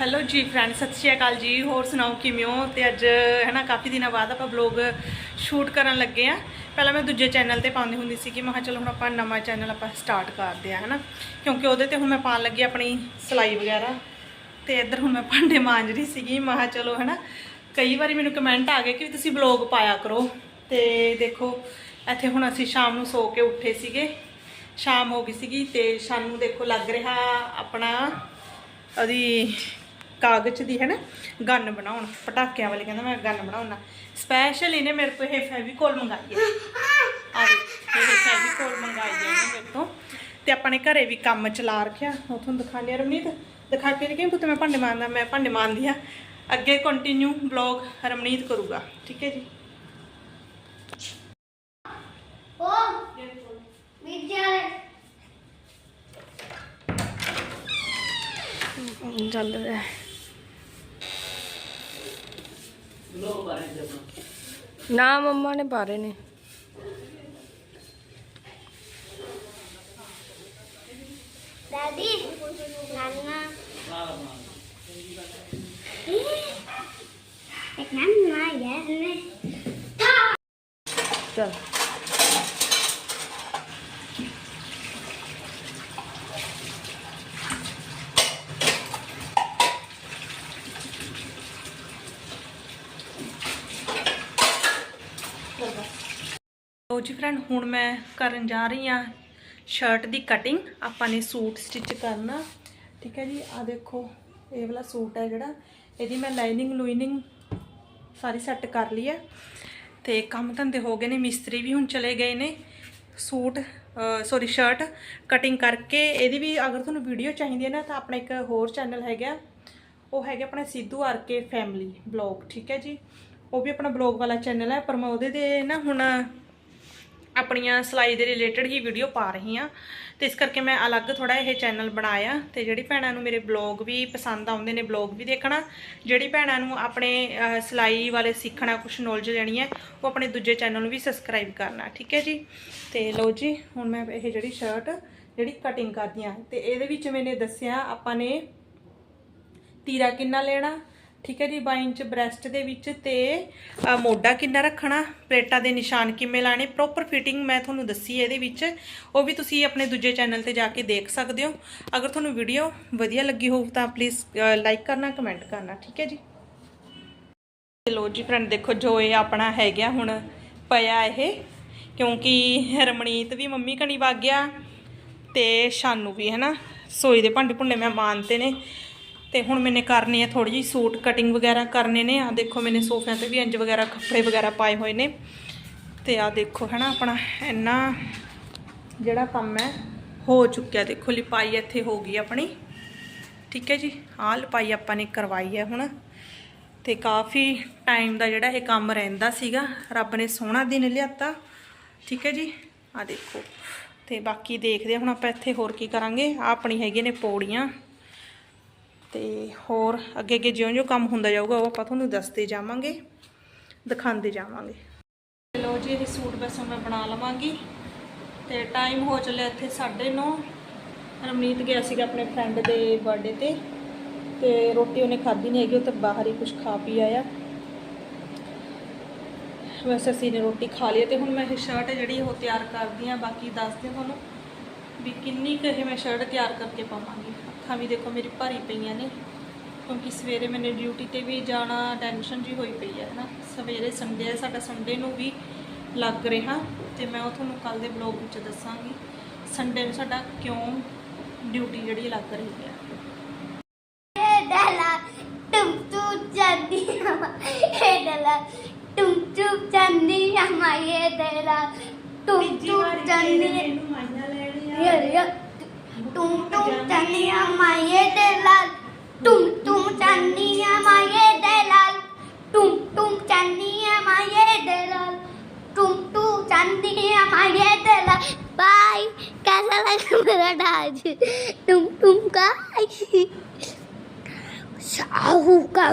Hello ਜੀ friend ਸਤਿ ਸ਼੍ਰੀ ਅਕਾਲ ਜੀ। ਹੋਰ ਸੁਣਾਓ, ਕਿਵੇਂ ਹੋ? ਤੇ ਅੱਜ ਹੈ ਨਾ ਕਾਫੀ ਦਿਨਾਂ ਬਾਅਦ ਆਪਾਂ ਵਲੌਗ ਸ਼ੂਟ ਕਰਨ ਲੱਗੇ ਆ। ਪਹਿਲਾਂ ਮੈਂ ਦੂਜੇ ਚੈਨਲ ਤੇ ਪਾਉਂਦੀ ਹੁੰਦੀ ਸੀ ਕਿ ਮੈਂ ਕਿਹਾ ਚਲੋ ਹੁਣ ਆਪਾਂ ਨਵਾਂ ਚੈਨਲ ਆਪਾਂ ਸਟਾਰਟ ਕਰਦੇ ਆ ਹੈ ਨਾ ਕਿਉਂਕਿ ਉਹਦੇ ਤੇ ਹੁਣ ਮੈਂ ਪਾਉਣ ਲੱਗੀ ਆਪਣੀ ਸਿਲਾਈ ਵਗੈਰਾ। ਤੇ ਇੱਧਰ ਹੁਣ ਮੈਂ ਭਾਂਡੇ ਮਾਂਜ ਰਹੀ ਸੀਗੀ। ਮੈਂ ਕਿਹਾ ਚਲੋ ਹੈ ਨਾ ਕਈ ਵਾਰੀ ਮੈਨੂੰ ਕਮੈਂਟ ਆ ਗਏ ਕਿ ਤੁਸੀਂ ਵਲੌਗ ਪਾਇਆ ਕਰੋ। ਤੇ ਦੇਖੋ, ਇੱਥੇ ਹੁਣ ਅਸੀਂ ਸ਼ਾਮ ਨੂੰ ਸੋ ਕੇ ਉੱਠੇ ਸੀਗੇ। ਸ਼ਾਮ ਹੋ ਗਈ ਸੀਗੀ ਤੇ ਸਾਨੂੰ ਦੇਖੋ ਲੱਗ ਰਿਹਾ ਆਪਣਾ ਉਹਦੀ ਕਾਗਜ਼ ਦੀ ਹੈ ਨਾ ਗਨ ਬਣਾਉਣ ਪਟਾਕਿਆਂ ਵਾਲੀ ਕਹਿੰਦਾ ਮੈਂ ਗਨ ਬਣਾਉਣਾ। ਸਪੈਸ਼ਲ ਇਹਨੇ ਮੇਰੇ ਤੋਂ ਇਹ ਫੈਵੀਕੋਲ ਮੰਗਾਈ ਹੈ। ਆ ਇਹ ਫੈਵੀਕੋਲ ਮੰਗਾਈ ਹੈ ਇਹਨੇ ਮੇਰੇ ਤੋਂ। ਤੇ ਆਪਾਂ ਨੇ ਘਰੇ ਵੀ ਕੰਮ ਚਲਾ ਰੱਖਿਆ। ਉਹ ਤੁਹਾਨੂੰ ਦਿਖਾਣੇ ਰਮਨੀਤ। ਦਿਖਾ ਕੇ ਕਿ ਪੁੱਤ ਮੈਂ ਭਾਂਡੇ ਮਾਂਜਦਾ ਮੈਂ ਭਾਂਡੇ ਮਾਂਜਦੀ ਆ ਅੱਗੇ ਕੰਟੀਨਿਊ ਬਲੌਗ ਰਮਨੀਤ ਕਰੂਗਾ। ਠੀਕ ਹੈ ਜੀ? ਓ ਵਿਦਿਆਲੇ ਚੱਲ ਰਿਹਾ ਨਾ ਮੰਮਾ ਨੇ ਪਾਰੇ ਨੇ। ਦਾਦੀ ਨਾਨਾ ਇੱਕ ਨਾਨਾ ਯਾਰ ਨੇ। ਚੱਲ। ਲੋ ਜੀ ਫਰੈਂਡ ਹੁਣ ਮੈਂ ਕਰਨ ਜਾ ਰਹੀ ਆ ਸ਼ਰਟ ਦੀ ਕਟਿੰਗ ਆਪਾਂ ਨੇ ਸੂਟ ਸਟਿਚ ਕਰਨਾ। ਠੀਕ ਹੈ ਜੀ ਆ ਦੇਖੋ, ਇਹ ਵਾਲਾ ਸੂਟ ਹੈ ਜਿਹੜਾ। ਇਹਦੀ ਮੈਂ ਲਾਈਨਿੰਗ ਲੂਈਨਿੰਗ ਸਾਰੀ ਸੈੱਟ ਕਰ ਲਈ ਹੈ। ਤੇ ਕੰਮ ਧੰਦੇ ਹੋ ਗਏ ਨੇ, ਮਿਸਤਰੀ ਵੀ ਹੁਣ ਚਲੇ ਗਏ ਨੇ। ਸੂਟ ਸੌਰੀ ਸ਼ਰਟ ਕਟਿੰਗ ਕਰਕੇ। ਇਹਦੀ ਵੀ ਅਗਰ ਤੁਹਾਨੂੰ ਵੀਡੀਓ ਚਾਹੀਦੀ ਹੈ ਨਾ, ਤਾਂ ਆਪਣਾ ਇੱਕ ਹੋਰ ਚੈਨਲ ਹੈਗਾ ਉਹ ਹੈਗਾ ਆਪਣਾ Sidhu R K family blog ਠੀਕ ਹੈ ਜੀ। ਉਹ ਵੀ ਆਪਣਾ ਬਲੌਗ ਵਾਲਾ ਚੈਨਲ ਹੈ, ਪਰ ਮੈਂ ਉਹਦੇ ਤੇ ਨਾ ਹੁਣ ਆਪਣੀਆਂ ਸਿਲਾਈ ਦੇ ਰਿਲੇਟਡ ਹੀ ਵੀਡੀਓ ਪਾ ਰਹੀ ਹਾਂ। ਤੇ ਇਸ ਕਰਕੇ ਮੈਂ ਅਲੱਗ ਥੋੜਾ ਇਹ ਚੈਨਲ ਬਣਾਇਆ। ਤੇ ਜਿਹੜੀ ਭੈਣਾਂ ਨੂੰ ਮੇਰੇ ਬਲੌਗ ਵੀ ਪਸੰਦ ਆਉਂਦੇ ਨੇ ਬਲੌਗ ਵੀ ਦੇਖਣਾ। ਜਿਹੜੀ ਭੈਣਾਂ ਨੂੰ ਆਪਣੇ ਅਹ, ਸਿਲਾਈ ਵਾਲੇ ਸਿੱਖਣਾ ਕੁਝ ਨੌਲੇਜ ਲੈਣੀ ਹੈ ਉਹ ਆਪਣੇ ਦੂਜੇ ਚੈਨਲ ਨੂੰ ਵੀ ਸਬਸਕ੍ਰਾਈਬ ਕਰਨਾ ਠੀਕ ਹੈ ਜੀ? ਤੇ ਲਓ ਜੀ ਹੁਣ ਮੈਂ ਇਹ ਜਿਹੜੀ ਸ਼ਰਟ ਜਿਹੜੀ ਕਟਿੰਗ ਕਰਦੀ ਆ ਤੇ ਇਹਦੇ ਵਿੱਚ ਮੈਨੇ ਦੱਸਿਆ ਆਪਾਂ ਨੇ ਤੀਰਾ ਕਿੰਨਾ ਲੈਣਾ ਠੀਕ ਹੈ ਜੀ 22 ਇੰਚ ਬ੍ਰੈਸਟ ਦੇ ਵਿੱਚ ਤੇ ਮੋਢਾ ਕਿੰਨਾ ਰੱਖਣਾ, ਪਲੇਟਾਂ ਦੇ ਨਿਸ਼ਾਨ ਕਿਵੇਂ ਲਾਣੇ ਪ੍ਰੋਪਰ ਫਿਟਿੰਗ ਮੈਂ ਤੁਹਾਨੂੰ ਦੱਸੀ ਹੈ ਇਹਦੇ ਵਿੱਚ, ਉਹ ਵੀ ਤੁਸੀਂ ਆਪਣੇ ਦੂਜੇ ਚੈਨਲ ਤੇ ਜਾ ਕੇ ਦੇਖ ਸਕਦੇ ਹੋ। ਅਗਰ ਤੁਹਾਨੂੰ ਵੀਡੀਓ ਵਧੀਆ ਲੱਗੀ ਹੋਵੇ ਤਾਂ ਪਲੀਜ਼ ਲਾਈਕ ਕਰਨਾ ਕਮੈਂਟ ਕਰਨਾ, ਠੀਕ ਹੈ ਜੀ? ਤੇ ਲੋ ਜੀ ਫਰੈਂਡ ਦੇਖੋ ਜੋ ਇਹ ਆਪਣਾ ਹੈ ਗਿਆ ਹੁਣ ਪਿਆ ਇਹ, ਕਿਉਂਕਿ ਰਮਣੀਤ ਵੀ ਮੰਮੀ ਕਣੀ ਵਗ ਗਿਆ ਤੇ ਸ਼ਾਨੂ ਵੀ ਹੈ ਨਾ ਸੋਈ ਦੇ ਭਾਂਡੇ ਭੁੰਡੇ ਮੈਂ ਮਾਨਤੇ ਨੇ। ਤੇ ਹੁਣ ਮੈਨੇ ਕਰਨੀ ਆ ਥੋੜੀ ਜਿਹੀ ਸੂਟ ਕਟਿੰਗ ਵਗੈਰਾ ਕਰਨੇ ਨੇ। ਆ ਦੇਖੋ ਮੈਨੇ ਸੋਫਿਆਂ ਤੇ ਵੀ ਇੰਜ ਵਗੈਰਾ ਕੱਪੜੇ ਵਗੈਰਾ ਪਾਏ ਹੋਏ ਨੇ। ਤੇ ਆ ਦੇਖੋ ਹੈ ਨਾ ਆਪਣਾ ਇੰਨਾ ਜਿਹੜਾ ਕੰਮ ਹੈ, ਹੋ ਚੁੱਕਿਆ। ਦੇਖੋ ਲਿਪਾਈ ਇੱਥੇ ਹੋ ਗਈ ਆਪਣੀ। ਠੀਕ ਹੈ ਜੀ, ਆਹ ਲਿਪਾਈ ਆਪਾਂ ਨੇ ਕਰਵਾਈ ਹੈ ਹੁਣ। ਤੇ ਕਾਫੀ ਟਾਈਮ ਦਾ ਜਿਹੜਾ ਇਹ ਕੰਮ ਰਹਿੰਦਾ ਸੀਗਾ, ਰੱਬ ਨੇ ਸੋਹਣਾ ਦਿਨ ਲਿਆਤਾ। ਠੀਕ ਹੈ ਜੀ ਆ ਦੇਖੋ। ਤੇ ਬਾਕੀ ਦੇਖਦੇ ਹਾਂ, ਹੁਣ ਆਪਾਂ ਇੱਥੇ ਹੋਰ ਕੀ ਕਰਾਂਗੇ। ਆ ਆਪਣੀ ਹੈਗੇ ਨੇ ਪੌੜੀਆਂ। ਤੇ ਹੋਰ ਅੱਗੇ ਅੱਗੇ ਜਿਉਂ-ਜਿਉਂ ਕੰਮ ਹੁੰਦਾ ਜਾਊਗਾ, ਉਹ ਆਪਾਂ ਤੁਹਾਨੂੰ ਦੱਸਦੇ ਜਾਵਾਂਗੇ, ਦਿਖਾਉਂਦੇ ਜਾਵਾਂਗੇ। ਲੋ ਜੀ, ਇਹ ਸੂਟ ਬਸ ਮੈਂ ਬਣਾ ਲਵਾਂਗੀ। ਤੇ ਟਾਈਮ ਹੋ ਚੱਲਿਆ ਇੱਥੇ 9:30 ਰਮਨੀਤ ਗਿਆ ਸੀਗਾ ਆਪਣੇ ਫਰੈਂਡ ਦੇ ਬਰਥਡੇ ਤੇ। ਤੇ ਰੋਟੀ ਉਹਨੇ ਖਾਧੀ ਨਹੀਂ ਹੈਗੀ, ਉਹ ਤਾਂ ਬਾਹਰ ਹੀ ਕੁਝ ਖਾ ਪੀ ਆਇਆ। ਵੈਸੇ ਅਸੀਂ ਨੇ ਰੋਟੀ ਖਾ ਲਈ ਹੈ ਤੇ ਹੁਣ ਮੈਂ ਇਹ ਸ਼ਰਟ ਜਿਹੜੀ ਉਹ ਤਿਆਰ ਕਰਦੀ ਆ ਬਾਕੀ ਦੱਸਦੇ ਤੁਹਾਨੂੰ ਵੀ ਕਿੰਨੀ ਕੁ ਇਹ ਮੈਂ ਸ਼ਰਟ ਤਿਆਰ ਕਰਕੇ ਪਾਵਾਂਗੀ। ਅੱਖਾਂ ਵੀ ਦੇਖੋ ਮੇਰੀ ਭਾਰੀ ਪਈਆਂ ਨੇ। ਕਿਉਂਕਿ ਸਵੇਰੇ ਮੈਨੇ ਡਿਊਟੀ ਤੇ ਵੀ ਜਾਣਾ ਟੈਨਸ਼ਨ ਜੀ ਹੋਈ ਪਈ ਹੈ ਨਾ ਸਵੇਰੇ ਸੰਡੇ ਹੈ ਸਾਡਾ ਸੰਡੇ ਨੂੰ ਵੀ ਲੱਗ ਰਿਹਾ ਤੇ ਮੈਂ ਉਹ ਤੁਹਾਨੂੰ ਕੱਲ ਦੇ ਬਲੌਗ ਵਿੱਚ ਦੱਸਾਂਗੀ। ਸੰਡੇ ਨੂੰ ਸਾਡਾ ਕਿਉਂ ਡਿਊਟੀ ਜਿਹੜੀ ਲੱਗ ਰਹੀ ਹੈ। ਟੁਮ ਟੁਮ ਚੰਦੀ ਇਹ ਡਾਲਾ ਟੁਮ ਟੁਮ ਚੰਦੀ ਹਮਾਰੇ ਡਾਲਾ ਟੁਮ ਟੁਮ ਚੰਦੀ ਯਾਰ ਯਾਰ ਟੁਮ ਟੁਮ ਚੰਦੀ ਹਮਾਰੇ ਡਾਲਾ ਟੁਮ ਟੁਮ ਚੰਦੀ ਹਮਾਰੇ ਡਾਲਾ ਟੁਮ ਟੁਮ ਚੰਦੀ ਹਮਾਰੇ ਡਾਲਾ टुम टू चांदी हमारे दिल बाय कैसा लगा मेरा डांस टुम टुम का साहू का